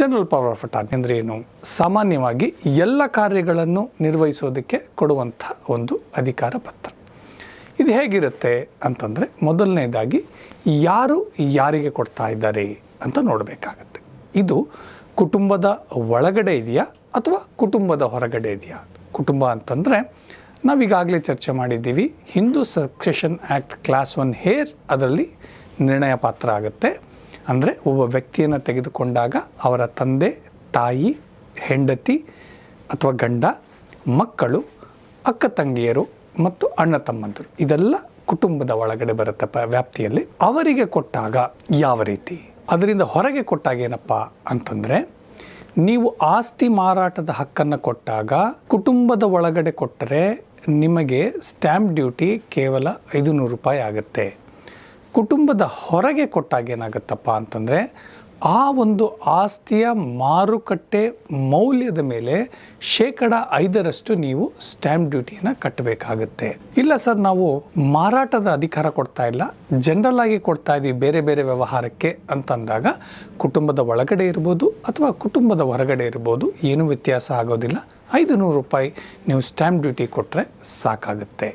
General power of attorney ಅಂದರೆ ಏನು? ಸಾಮಾನ್ಯವಾಗಿ ಎಲ್ಲ ಕಾರ್ಯಗಳನ್ನು ನಿರ್ವಹಿಸೋದಕ್ಕೆ ಕೊಡುವಂಥ ಒಂದು ಅಧಿಕಾರ ಪತ್ರ. ಇದು ಹೇಗಿರುತ್ತೆ ಅಂತಂದರೆ ಮೊದಲನೇದಾಗಿ ಯಾರು ಯಾರಿಗೆ ಕೊಡ್ತಾ ಇದ್ದಾರೆ ಅಂತ ನೋಡಬೇಕಾಗತ್ತೆ. ಇದು ಕುಟುಂಬದ ಒಳಗಡೆ ಇದೆಯಾ ಅಥವಾ ಕುಟುಂಬದ ಹೊರಗಡೆ ಇದೆಯಾ? ಕುಟುಂಬ ಅಂತಂದರೆ ನಾವೀಗಾಗಲೇ ಚರ್ಚೆ ಮಾಡಿದ್ದೀವಿ, Hindu succession act class one heir ಅದರಲ್ಲಿ ನಿರ್ಣಯ ಪಾತ್ರ ಆಗುತ್ತೆ. ಅಂದರೆ ಒಬ್ಬ ವ್ಯಕ್ತಿಯನ್ನು ತೆಗೆದುಕೊಂಡಾಗ ಅವರ ತಂದೆ, ತಾಯಿ, ಹೆಂಡತಿ ಅಥವಾ ಗಂಡ, ಮಕ್ಕಳು, ಅಕ್ಕ ತಂಗಿಯರು ಮತ್ತು ಅಣ್ಣ ತಮ್ಮಂದಿರು. ಇದೆಲ್ಲ ಕುಟುಂಬದ ಒಳಗಡೆ ಬರುತ್ತೆ ವ್ಯಾಪ್ತಿಯಲ್ಲಿ. ಅವರಿಗೆ ಕೊಟ್ಟಾಗ ಯಾವ ರೀತಿ? ಅದರಿಂದ ಹೊರಗೆ ಕೊಟ್ಟಾಗ ಏನಪ್ಪ ಅಂತಂದರೆ, ನೀವು ಆಸ್ತಿ ಮಾರಾಟದ ಹಕ್ಕನ್ನು ಕೊಟ್ಟಾಗ ಕುಟುಂಬದ ಒಳಗಡೆ ಕೊಟ್ಟರೆ ನಿಮಗೆ ಸ್ಟ್ಯಾಂಪ್ ಡ್ಯೂಟಿ ಕೇವಲ ಐದು ನೂರು ರೂಪಾಯಿ ಆಗುತ್ತೆ. ಕುಟುಂಬದ ಹೊರಗೆ ಕೊಟ್ಟಾಗ ಏನಾಗುತ್ತಪ್ಪ ಅಂತಂದರೆ ಆ ಒಂದು ಆಸ್ತಿಯ ಮಾರುಕಟ್ಟೆ ಮೌಲ್ಯದ ಮೇಲೆ ಶೇಕಡ ಐದರಷ್ಟು ನೀವು ಸ್ಟ್ಯಾಂಪ್ ಡ್ಯೂಟಿಯನ್ನು ಕಟ್ಟಬೇಕಾಗುತ್ತೆ. ಇಲ್ಲ ಸರ್, ನಾವು ಮಾರಾಟದ ಅಧಿಕಾರ ಕೊಡ್ತಾ ಇಲ್ಲ, ಜನರಲ್ ಆಗಿ ಕೊಡ್ತಾ ಇದ್ದೀವಿ ಬೇರೆ ಬೇರೆ ವ್ಯವಹಾರಕ್ಕೆ ಅಂತಂದಾಗ ಕುಟುಂಬದ ಒಳಗಡೆ ಇರ್ಬೋದು ಅಥವಾ ಕುಟುಂಬದ ಹೊರಗಡೆ ಇರ್ಬೋದು ಏನೂ ವ್ಯತ್ಯಾಸ ಆಗೋದಿಲ್ಲ. ಐದು ನೂರು ರೂಪಾಯಿ ನೀವು ಸ್ಟ್ಯಾಂಪ್ ಡ್ಯೂಟಿ ಕೊಟ್ಟರೆ ಸಾಕಾಗುತ್ತೆ.